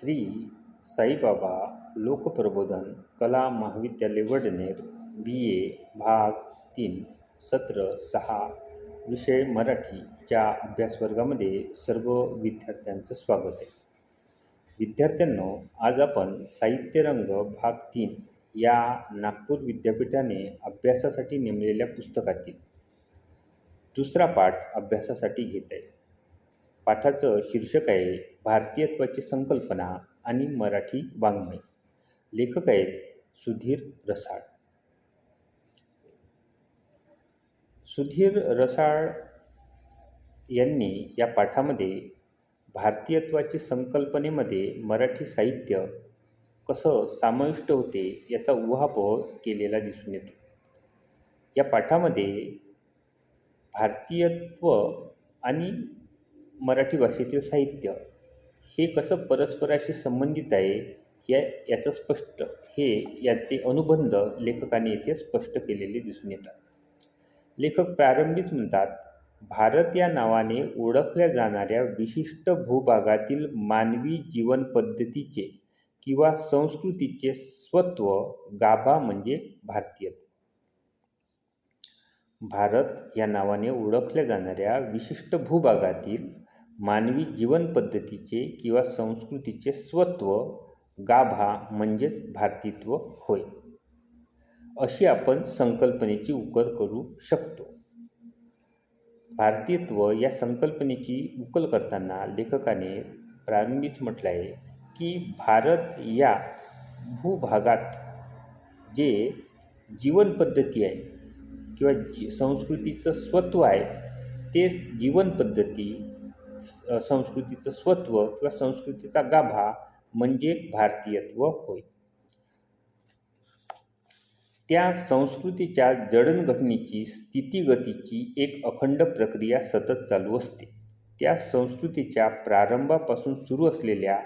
श्री साईबाबा लोकप्रबोधन कला महाविद्यालय वडनेर बी ए भाग तीन सत्र सहा विषय मराठीच्या अभ्यासवर्गामध्ये सर्व विद्यार्थ्यांचं स्वागत आहे. विद्यार्थ्यांनो आज आपण साहित्यरंग भाग तीन या नागपूर विद्यापीठाने अभ्यासासाठी नेमलेल्या पुस्तकातील दुसरा पाठ अभ्यासासाठी घेत आहे. पाठाचं शीर्षक आहे भारतीयत्वाची संकल्पना आणि मराठी वाङ्मय. लेखक आहेत सुधीर रसाळ. सुधीर रसाळ यांनी या पाठामध्ये भारतीयत्वाची संकल्पनेमध्ये मराठी साहित्य कसं समाविष्ट होते याचा उहापोह केलेला दिसून येतो. या पाठामध्ये भारतीयत्व आणि मराठी भाषेतील साहित्य हे कसं परस्पराशी संबंधित आहे या याचं स्पष्ट हे याचे अनुबंध लेखकाने येथे स्पष्ट केलेले दिसून येतात. लेखक प्रारंभीच म्हणतात भारत या नावाने ओळखल्या जाणाऱ्या विशिष्ट भूभागातील मानवी जीवनपद्धतीचे किंवा संस्कृतीचे स्वत्व गाभा म्हणजे भारतीय. भारत या नावाने ओळखल्या जाणाऱ्या विशिष्ट भूभागातील मानवी जीवनपद्धतीचे किंवा संस्कृतीचे स्वत्व गाभा म्हणजेच भारतीत्व होय. अशी आपण संकल्पनेची उकल करू शकतो. भारतीयत्व या संकल्पनेची उकल करताना लेखकाने प्रारंभीच म्हटलं आहे की भारत या भूभागात जे जीवनपद्धती आहे किंवा जी संस्कृतीचं स्वत्व आहे तेच जीवनपद्धती संस्कृतीचं स्वत्व किंवा संस्कृतीचा गाभा म्हणजे भारतीयत्व होय. त्या संस्कृतीच्या जडणघडणीची स्थितीगतीची एक अखंड प्रक्रिया सतत चालू असते. त्या संस्कृतीच्या प्रारंभापासून सुरू असलेल्या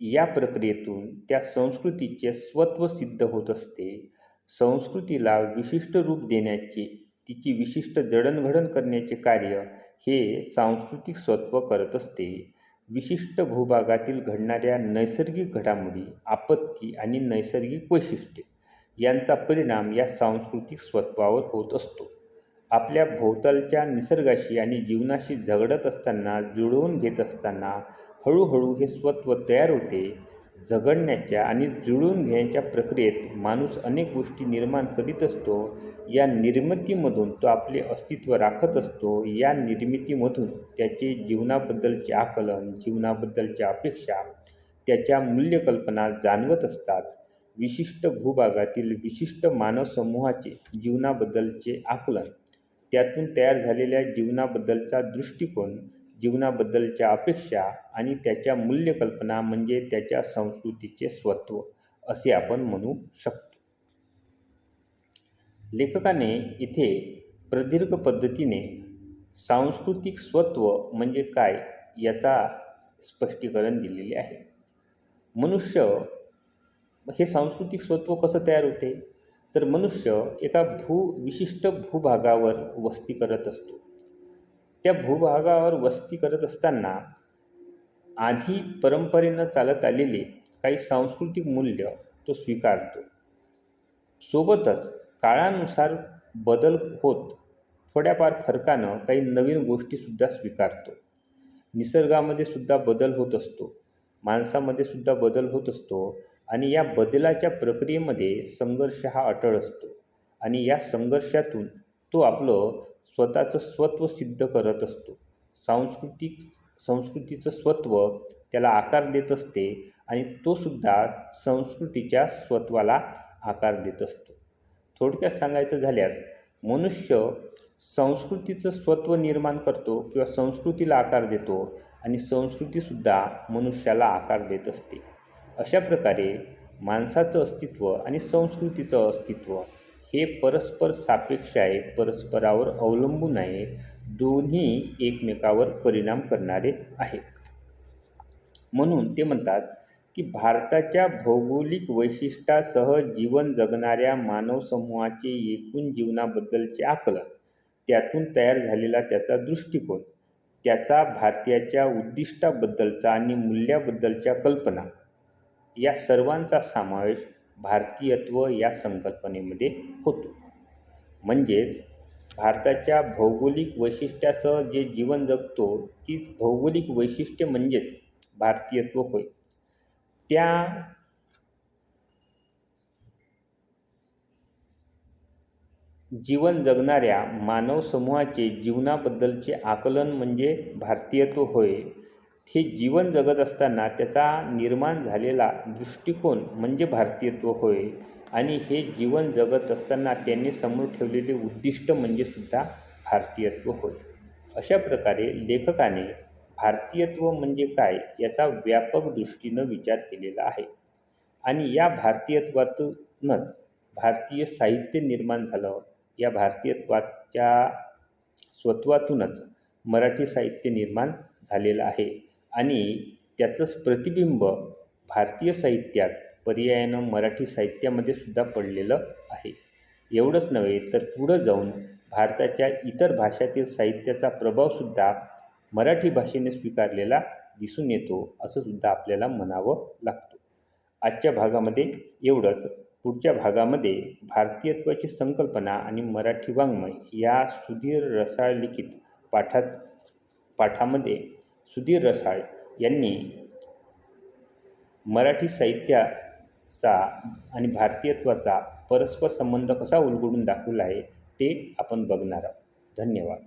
या प्रक्रियेतून त्या संस्कृतीचे स्वत्व सिद्ध होत असते. संस्कृतीला विशिष्ट रूप देण्याचे तिची विशिष्ट जडणघडण करण्याचे कार्य हे सांस्कृतिक स्वत्व करत असते. विशिष्ट भूभागातील घडणाऱ्या नैसर्गिक घडामोडी आपत्ती आणि नैसर्गिक वैशिष्ट्ये यांचा परिणाम या सांस्कृतिक स्वत्वावर होत असतो. आपल्या भोवतालच्या निसर्गाशी आणि जीवनाशी झगडत असताना जुळवून घेत असताना हळूहळू हे स्वत्व तयार होते. झगडण्याच्या आणि जुळवून घेण्याच्या प्रक्रियेत माणूस अनेक गोष्टी निर्माण करीत असतो या निर्मितीमधून तो आपले अस्तित्व राखत असतो या निर्मितीमधून त्याचे जीवनाबद्दलचे आकलन जीवनाबद्दलच्या अपेक्षा त्याच्या मूल्यकल्पना जाणवत असतात. विशिष्ट भूभागातील विशिष्ट मानव समूहाचे जीवनाबद्दलचे आकलन त्यातून तयार झालेल्या जीवनाबद्दलचा दृष्टिकोन जीवनाबद्दलच्या अपेक्षा आणि त्याच्या मूल्यकल्पना म्हणजे त्याच्या संस्कृतीचे स्वत्व असे आपण म्हणू शकतो. लेखकाने इथे प्रदीर्घ पद्धतीने सांस्कृतिक स्वत्व म्हणजे काय याचा स्पष्टीकरण दिलेले आहे. मनुष्य हे सांस्कृतिक स्वत्व कसं तयार होते? तर मनुष्य एका भू विशिष्ट भूभागावर वस्ती करत असतो. त्या भूभागावर वस्ती करत असताना आधी परंपरेनं चालत आलेले काही सांस्कृतिक मूल्य तो स्वीकारतो. सोबतच काळानुसार बदल होत थोड्याफार फरकानं काही नवीन गोष्टीसुद्धा स्वीकारतो. निसर्गामध्ये सुद्धा बदल होत असतो माणसामध्ये सुद्धा बदल होत असतो आणि या बदलाच्या प्रक्रियेमध्ये संघर्ष हा अटळ असतो आणि या संघर्षातून तो आपलं स्वतःचं स्वत्व सिद्ध करत असतो. सांस्कृतिक संस्कृतीचं स्वत्व त्याला आकार देत असते आणि तो सुद्धा संस्कृतीच्या स्वत्वाला आकार देत असतो. थोडक्यात सांगायचं झाल्यास मनुष्य संस्कृतीचं स्वत्व निर्माण करतो किंवा संस्कृतीला आकार देतो आणि संस्कृतीसुद्धा मनुष्याला आकार देत असते. अशा प्रकारे माणसाचं अस्तित्व आणि संस्कृतीचं अस्तित्व हे परस्पर सापेक्ष आहे परस्परावर अवलंबून आहे दोन्ही एकमेकावर परिणाम करणारे आहेत. म्हणून ते म्हणतात की भारताच्या भौगोलिक वैशिष्ट्यासह जीवन जगणाऱ्या मानव समूहाचे एकूण जीवनाबद्दलचे आकलन त्यातून तयार झालेला त्याचा दृष्टिकोन त्याचा भारतीयाच्या उद्दिष्टाबद्दलचा आणि मूल्याबद्दलच्या कल्पना या सर्वांचा समावेश भारतीयत्व या संकल्पनेमध्ये होतो. म्हणजेच भारताच्या भौगोलिक वैशिष्ट्यासह जे जीवन जगतो तीच भौगोलिक वैशिष्ट्य म्हणजेच भारतीयत्व होय. त्या जीवन जगणाऱ्या मानव समूहाचे जीवनाबद्दलचे आकलन म्हणजे भारतीयत्व होय. हे जीवन जगत असताना त्याचा निर्माण झालेला दृष्टिकोन म्हणजे भारतीयत्व होय. आणि हे जीवन जगत असताना त्यांनी समोर ठेवलेले उद्दिष्ट म्हणजे सुद्धा भारतीयत्व होय. अशा प्रकारे लेखकाने भारतीयत्व म्हणजे काय याचा व्यापक दृष्टीनं विचार केलेला आहे. आणि या भारतीयत्वातूनच भारतीय साहित्य निर्माण झालं. या भारतीयत्वाच्या स्वत्वातूनच मराठी साहित्य निर्माण झालेलं आहे. आणि त्याचंच प्रतिबिंब भारतीय साहित्यात पर्यायानं मराठी साहित्यामध्ये सुद्धा पडलेलं आहे. एवढंच नव्हे तर पुढं जाऊन भारताच्या इतर भाषातील साहित्याचा प्रभावसुद्धा मराठी भाषेने स्वीकारलेला दिसून येतो असं सुद्धा आपल्याला म्हणावं लागतं. आजच्या भागामध्ये एवढंच. पुढच्या भागामध्ये भारतीयत्वाची संकल्पना आणि मराठी वाङ्मय या सुधीर रसाळ लिखित पाठात पाठामध्ये सुधीर रसाळ यांनी मराठी साहित्याचा आणि भारतीयत्वाचा परस्पर संबंध कसा उलगडून दाखवला आहे ते आपण बघणार आहोत. धन्यवाद.